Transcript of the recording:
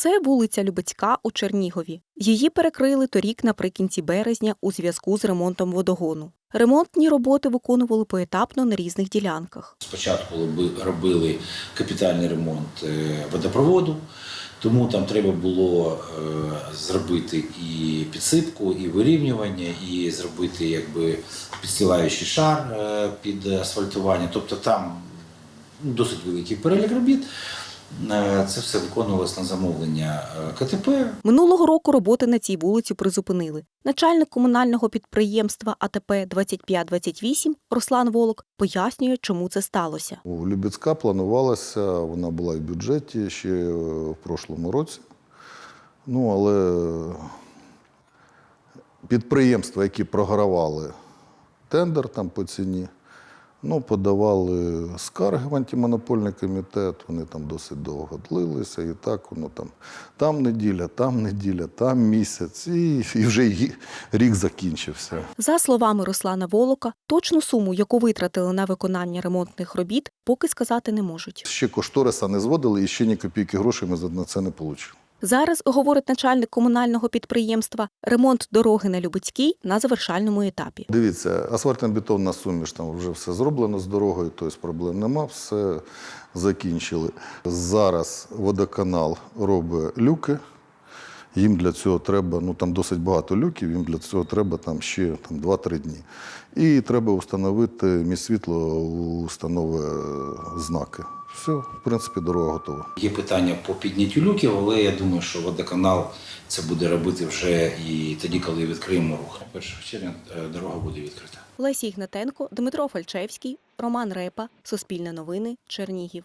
Це вулиця Любецька у Чернігові. Її перекрили торік наприкінці березня у зв'язку з ремонтом водогону. Ремонтні роботи виконували поетапно на різних ділянках. Спочатку робили капітальний ремонт е, водопроводу, тому там треба було е, зробити і підсипку, і вирівнювання, і зробити якби підстилаючий шар е, під асфальтування. Тобто там ну, досить великий перелік робіт. Е, Це все виконувалось на замовлення е, КТП. Минулого року роботи на цій вулиці призупинили. Начальник комунального підприємства АТП 2528 Руслан Волок пояснює, чому це сталося. У Любецька планувалася, вона була в бюджеті ще е, в прошлому році. Ну, але підприємства, які програвали тендер там по ціні, ну, подавали скарги в антимонопольний комітет, вони там досить довго длилися, і так воно там, там неділя, там неділя, там місяць, і, і вже рік закінчився. За словами Руслана Волока, точну суму, яку витратили на виконання ремонтних робіт, поки сказати не можуть. Ще кошториса не зводили, і ще ні копійки грошей ми на це не отримали. Зараз, говорить начальник комунального підприємства, ремонт дороги на Любецькій на завершальному етапі. Дивіться, асфальтно-бетонна суміш, там вже все зроблено з дорогою, тобто проблем нема, все закінчили. Зараз водоканал робить люки. Їм для цього треба, ну там досить багато люків, їм для цього треба там ще там, 2-3 дні. І треба встановити міст світло установи е, знаки. Все, в принципі, дорога готова. Є питання по підняттю люків, але я думаю, що водоканал це буде робити вже і тоді, коли відкриємо рух. 1 червня е, дорога буде відкрита. Лесі Ігнатенко, Дмитро Фальчевський, Роман Репа, Суспільне новини, Чернігів.